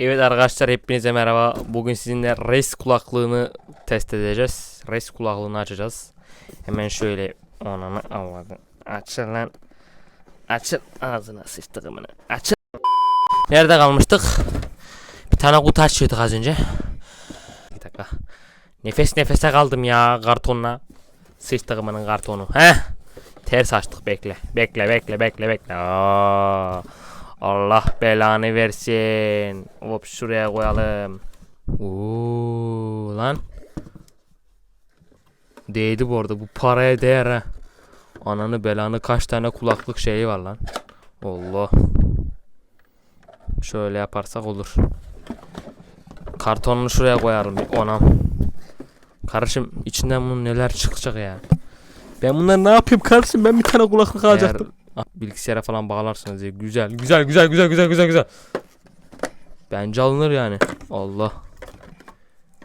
Evet arkadaşlar hepinize merhaba. Bugün sizinle res kulaklığını test edeceğiz. Res kulaklığını açacağız. Hemen şöyle ananı avladı. Açıl lan. Açıl ağzına sıçtığımını. Açıl. Nerede kalmıştık? Bir tane kutu açıyorduk az önce. Bir dakika. Nefes nefese kaldım ya kartonla. Sıçtığımının kartonu. Heh. Ters açtık bekle. Bekle bekle bekle bekle. Aa. Allah belanı versin. Hop şuraya koyalım. Oo lan. Değdi bu arada. Bu paraya değer ha. Ananı belanı kaç tane kulaklık şeyi var lan. Allah. Şöyle yaparsak olur. Kartonunu şuraya koyalım bir onam. Kardeşim içinden bunun neler çıkacak ya. Ben bunları ne yapayım kardeşim ben bir tane kulaklık alacaktım. Bilgisayara falan bağlarsınız diye. Güzel, güzel, güzel, güzel, güzel, güzel, güzel. Bence alınır yani. Allah.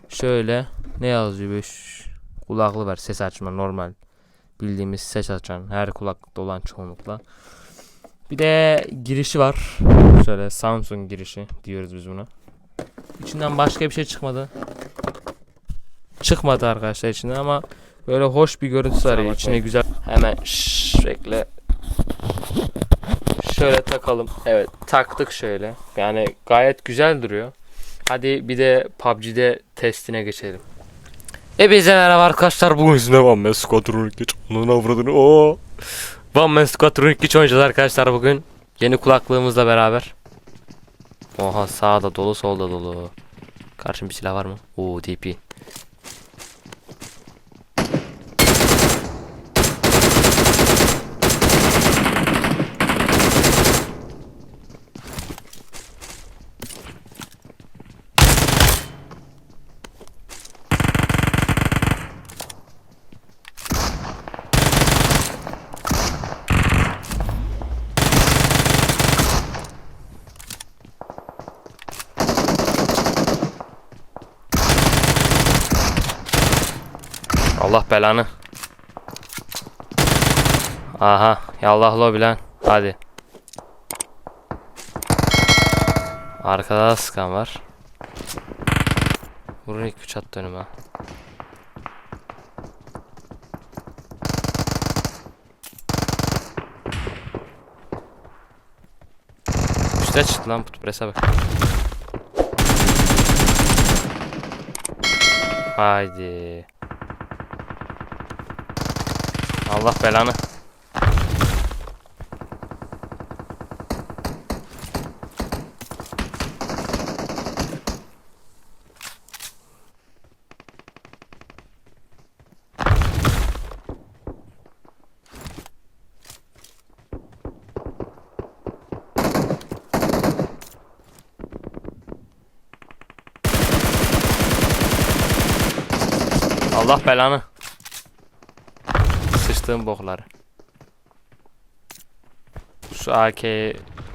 Şöyle ne yazıyor şş, kulaklı var ses açma normal. Bildiğimiz ses açan her kulaklıkta olan çoğunlukla. Bir de girişi var. Şöyle Samsung girişi diyoruz biz buna. İçinden başka bir şey çıkmadı. Çıkmadı arkadaşlar içinden ama böyle hoş bir görüntüsü var. İçine güzel. Hemen şşş bekle. Şöyle takalım. Evet taktık şöyle. Yani gayet güzel duruyor. Hadi bir de PUBG'de testine geçelim. Hepinize merhaba arkadaşlar. Bugün sizinle One Man Squadron 2 Onun avradını o. One Man Squadron 2 oynayacağız arkadaşlar bugün. Yeni kulaklığımızla beraber. Oha sağda dolu solda dolu. Karşım bir silah var mı? Oo DP. Allah belanı. Aha yallahlo bilen. Hadi. Arkada da sıkan var. Vurun ilk üç attı önüme. Üste çıktı lan put prese bak. Haydi. Allah belanı. Allah belanı. Sıçtığım bokları. Şu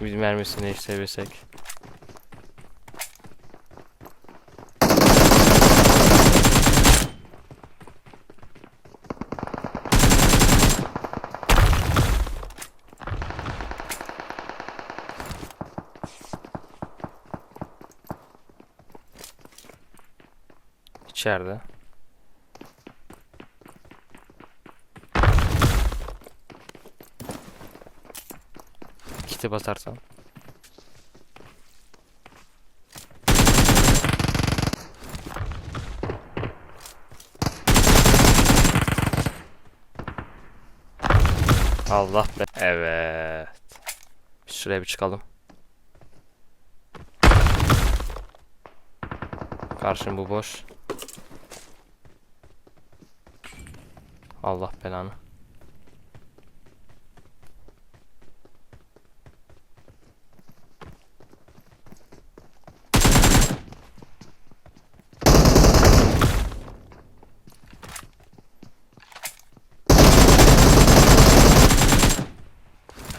bir mermisini değiştirebilsek. İçeride. Kiti basarsan. Allah be. Evet. Şuraya bir çıkalım. Karşım bu boş. Allah belanı.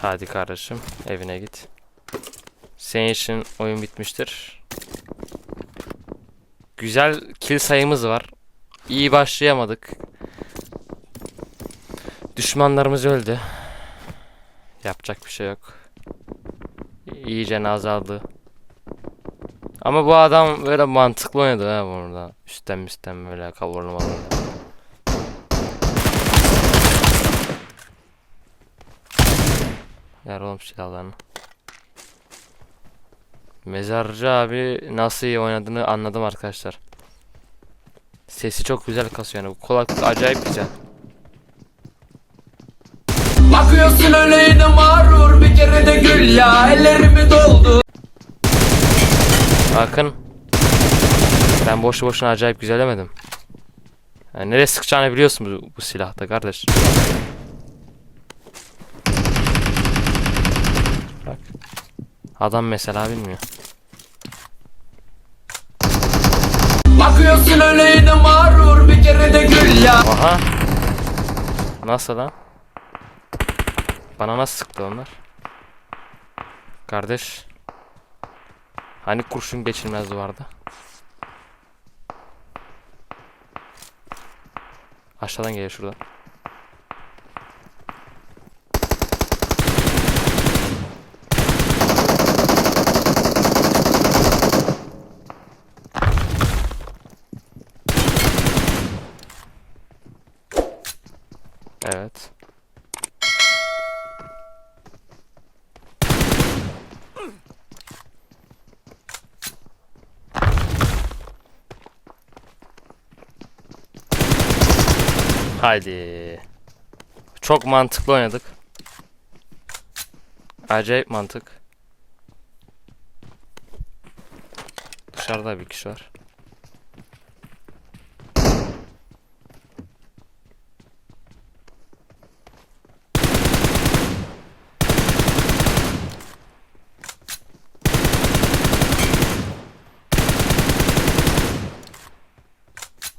Hadi kardeşim evine git. Senin için oyun bitmiştir. Güzel kill sayımız var. İyi başlayamadık. Düşmanlarımız öldü. Yapacak bir şey yok. İyice azaldı. Ama bu adam böyle mantıklı oynadı ha burada. Üstten üstten böyle kavurmalı. Ver oğlum silahlarını. Mezarcı abi nasıl iyi oynadığını anladım arkadaşlar. Sesi çok güzel kasıyor yani. Bu kulaklık acayip güzel. Bakıyorsun öyleydi mağrur bir kere de gül ya ellerimi doldu Bakın. Ben boşu boşuna acayip güzellemedim. Yani nereye sıkacağını biliyorsun bu, bu silahta kardeş. Bak. Adam mesela bilmiyor. Bakıyorsun öyleydi mağrur bir kere de gül ya Aha. Nasıl lan? Bana nasıl sıktı onlar? Kardeş. Hani kurşun geçilmez duvarda? Aşağıdan geliyor şuradan. Evet. Haydi. Çok mantıklı oynadık. Acayip mantık. Dışarıda bir kişi var.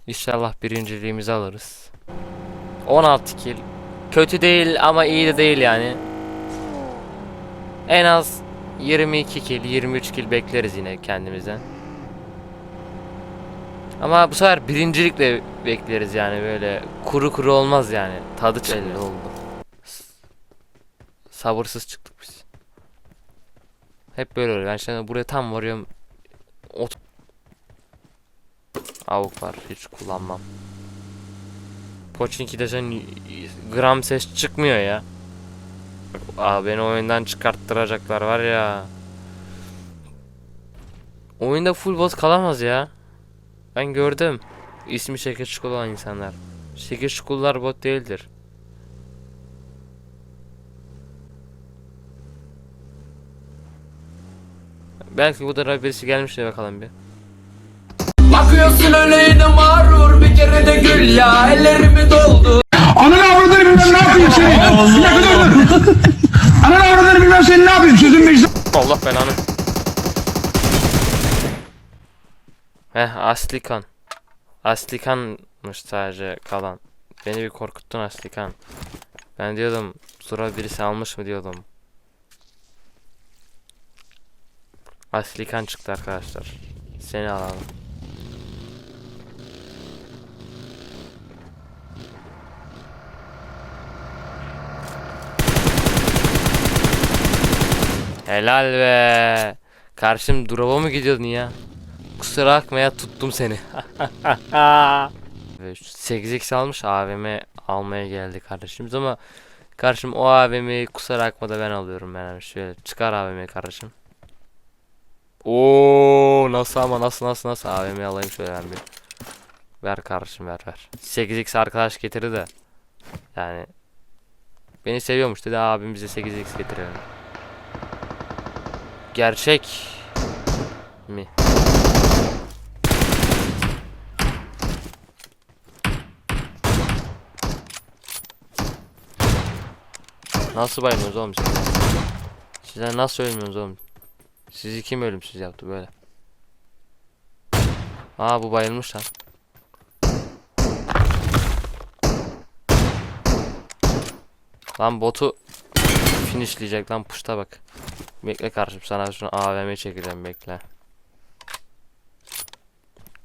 İnşallah birinciliğimizi alırız. 16 kill. Kötü değil ama iyi de değil yani. En az 22 kill, 23 kill bekleriz yine kendimizden. Ama bu sefer birincilikle bekleriz yani böyle kuru kuru olmaz yani. Tadı belli oldu. Sabırsız çıktık biz. Hep böyle oluyor. Ben şimdi buraya tam varıyorum. Ot Avuk var. Hiç kullanmam. Pochinki'de sen gram ses çıkmıyor ya. Aa beni oyundan çıkarttıracaklar var ya. Oyunda full bot kalamaz ya. Ben gördüm. İsmi şeker çukur olan insanlar. Şeker çukurlar bot değildir. Belki bu da birisi gelmiştir bakalım bir. Bakıyorsun öyleydi mağrur bir kere de gül ya ellerimi doldu Ananı avradını bilmem ne yapayım seni. Bir dakika dur dur. Ananı avradını bilmem seni ne yapayım sözün meclisi. Allah belanı. Heh Aslikan. Aslikanmış sadece kalan. Beni bir korkuttun Aslikan. Ben diyordum Zura birisi almış mı diyordum. Aslikan çıktı arkadaşlar. Seni alalım. Helal be. Karşım drop'a mı gidiyordun ya? Kusura bakma ya tuttum seni. Ve şu 8x almış AVM almaya geldi kardeşimiz ama karşım o AVM'yi kusura bakma da ben alıyorum ben. Yani şöyle çıkar AVM'yi kardeşim. Oo nasıl ama nasıl nasıl nasıl AVM alayım şöyle ben bir. Ver kardeşim ver ver. 8x arkadaş getirdi de. Yani beni seviyormuş dedi abim bize 8x getirelim. Gerçek mi? Nasıl bayılmıyorsunuz oğlum siz? Sizler nasıl ölmüyorsunuz oğlum? Sizi kim ölümsüz yaptı böyle? Aa bu bayılmış lan. Lan botu finishleyecek lan puşta bak. Bekle kardeşim sana şunu AVM çekeceğim bekle.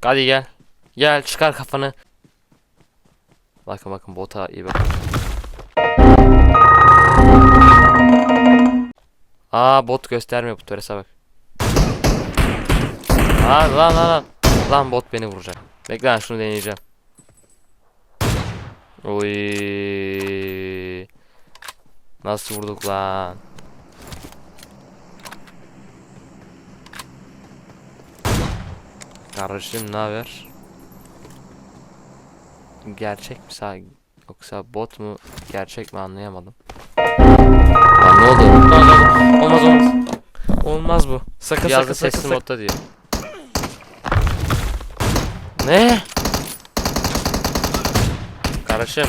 Hadi gel. Gel çıkar kafanı. Bakın bakın bota iyi bak. Aa bot göstermiyor bu törese bak. Lan lan lan lan. Lan bot beni vuracak. Bekle lan şunu deneyeceğim. Oy. Nasıl vurduk lan? Kardeşim ne haber? Gerçek mi sağ yoksa bot mu gerçek mi anlayamadım. Lan ne oldu? Olmaz olmaz. olmaz. Olmaz bu. Sakın Yazdı sakın. sesli sakın. modda diyor. Ne? Kardeşim.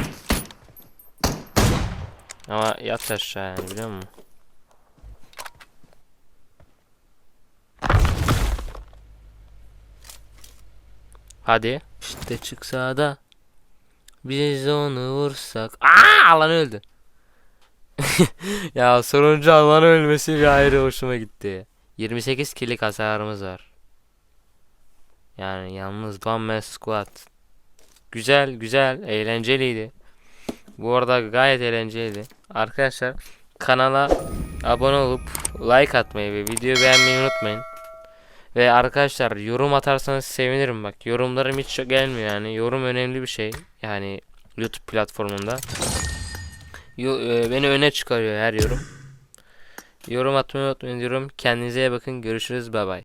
Ama yat aşağı yani biliyor musun? Hadi. İşte çıksa da biz onu vursak. Aa alan öldü. ya sonuncu alan ölmesi bir ayrı hoşuma gitti. 28 killik hasarımız var. Yani yalnız One Man Squad. Güzel güzel eğlenceliydi. Bu arada gayet eğlenceliydi. Arkadaşlar kanala abone olup like atmayı ve videoyu beğenmeyi unutmayın. Ve arkadaşlar yorum atarsanız sevinirim bak. Yorumlarım hiç gelmiyor yani. Yorum önemli bir şey. Yani YouTube platformunda. Yo- e, beni öne çıkarıyor her yorum. Yorum atmayı unutmayın diyorum. Kendinize iyi bakın. Görüşürüz. Bay bay.